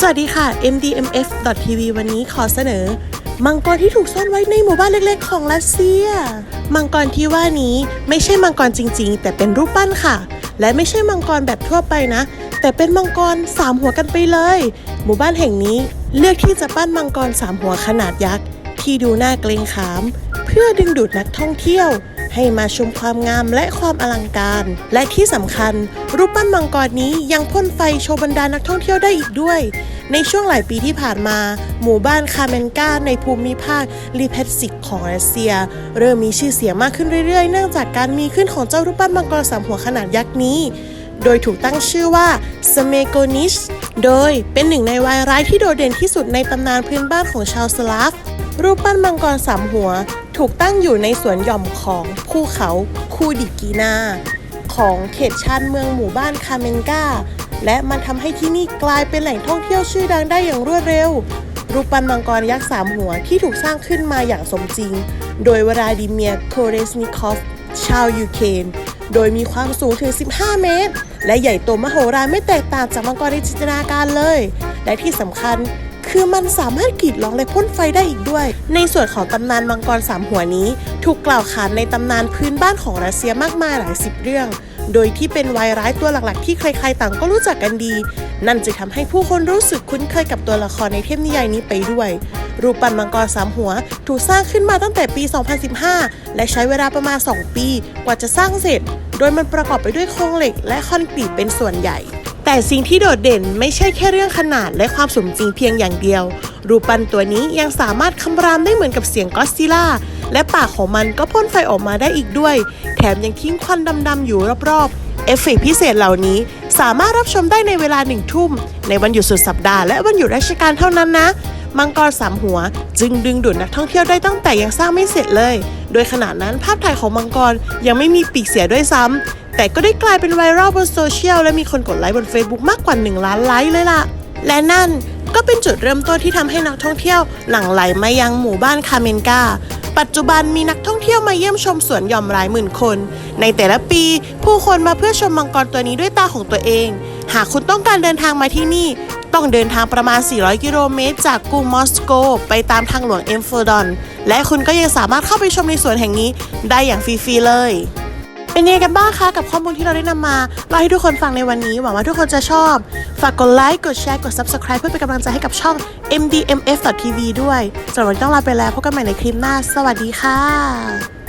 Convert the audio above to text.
สวัสดีค่ะ MDMF.tv วันนี้ขอเสนอ มังกรที่ถูกซ่อนไว้ในหมู่บ้านเล็กๆ ของรัสเซีย มังกรที่ว่านี้ไม่ใช่มังกรจริงๆ แต่เป็นรูปปั้นค่ะ และไม่ใช่มังกรแบบทั่วไปนะ แต่เป็นมังกรสามหัวกันไปเลย หมู่บ้านแห่งนี้เลือกที่จะปั้นมังกรสามหัวขนาดยักษ์ที่ดูน่าเกรงขาม เพื่อดึงดูดนักท่องเที่ยว ให้มาชมความงามและความอลังการ และที่สำคัญ รูปปั้นมังกรนี้ยังพ่นไฟโชว์บรรดานักท่องเที่ยวได้อีกด้วย ในช่วงหลายปีที่ผ่านมา หมู่บ้านคาเมนกาในภูมิภาคลีเพตซิกของรัสเซีย เริ่มมีชื่อเสียงมากขึ้นเรื่อยๆ เนื่องจากการมีขึ้นของเจ้ารูปปั้นมังกรสามหัวขนาดยักษ์นี้ โดยถูกตั้งชื่อว่าสเมโกนิช โดยเป็นหนึ่งในวายร้ายที่โดดเด่นที่สุดในตำนานพื้นบ้านของชาวสลาฟ รูปปั้นมังกรสามหัว ถูกตั้งอยู่ในสวนหย่อมของภูเขาคูดิกีนา ของเขตชานเมืองหมู่บ้านคาเมนกาและมันทำให้ที่นี่กลายเป็นแหล่งท่องเที่ยวชื่อดังได้อย่างรวดเร็ว รูปปั้นมังกรยักษ์สามหัวที่ถูกสร้างขึ้นมาอย่างสมจริง โดยวลาดิเมียโคเรสนิคอฟ ชาวยูเครน โดยมีความสูงถึง 15 เมตร และใหญ่โตมโหฬารไม่แตกต่างจากมังกรในจินตนาการเลย และที่สำคัญคือมันสามารถกรีดร้องและพ่นไฟได้อีกด้วย ในส่วนของตำนานมังกรสามหัวนี้ ถูกกล่าวขานในตำนานพื้นบ้านของรัสเซียมากมายหลายสิบเรื่อง โดยที่เป็นวายร้ายตัวหลักๆ ที่ใครๆต่างก็รู้จักกันดี นั่นจะทำให้ผู้คนรู้สึกคุ้นเคยกับตัวละครในเทพนิยายนี้ไปด้วย รูปปั้นมังกรสามหัว ถูกสร้างขึ้นมาตั้งแต่ปี 2015 และใช้เวลาประมาณ 2 ปีกว่าจะสร้างเสร็จ โดยมันประกอบไปด้วยโครงเหล็กและคอนกรีตเป็นส่วนใหญ่ แต่สิ่งที่โดดเด่นไม่ใช่แค่เรื่องขนาดและความสมจริงเพียงอย่างเดียว รูปปั้นตัวนี้ยังสามารถคำรามได้เหมือนกับเสียงก็อดซิลล่าและปากของมันก็พ่นไฟออกมาได้อีกด้วย แถมยังทิ้งควันดำๆอยู่รอบๆ เอฟเฟกต์พิเศษเหล่านี้สามารถรับชมได้ในเวลาหนึ่งทุ่ม ในวันหยุดสุดสัปดาห์และวันหยุดราชการเท่านั้นนะ มังกรสามหัว จึงดึงดูดนักท่องเที่ยวได้ตั้งแต่ยังสร้างไม่เสร็จเลย โดยขณะนั้นภาพถ่ายของมังกรยังไม่มีปีกเสียด้วยซ้ำแต่ก็ได้กลายเป็นไวรัลบนโซเชียลและมีคนกดไลค์บน Facebook มากกว่า 1 ล้านไลค์เลยล่ะ และนั่นก็เป็นจุดเริ่มต้นที่ทำให้นักท่องเที่ยวหลั่งไหลมายังหมู่บ้านคาเมนกาปัจจุบันมีนักท่องเที่ยวมาเยี่ยมชมสวนหย่อมหลายหมื่นคน ในแต่ละปีผู้คนมาเพื่อชมมังกรตัวนี้ด้วยตาของตัวเอง หากคุณต้องการเดินทางมาที่นี่ ต้องเดินทางประมาณ 400 กิโลเมตร จากกรุงมอสโก ไปตามทางหลวงเอ็มโฟดอน และคุณก็ยังสามารถเข้าไปชมในสวนแห่งนี้ได้อย่างฟรีๆเลย เป็นยังไงกันบ้างคะกับข้อมูลที่เราได้นำมาเล่าให้ทุกคนฟังในวันนี้หวังว่าทุกคนจะชอบ ฝากกดไลค์ กดแชร์ กด Subscribe เพื่อเป็นกำลังใจให้กับช่อง MDMF.tv ด้วยสำหรับวันนี้ต้องลาไปแล้วพบกันใหม่ในคลิปหน้า สวัสดีค่ะ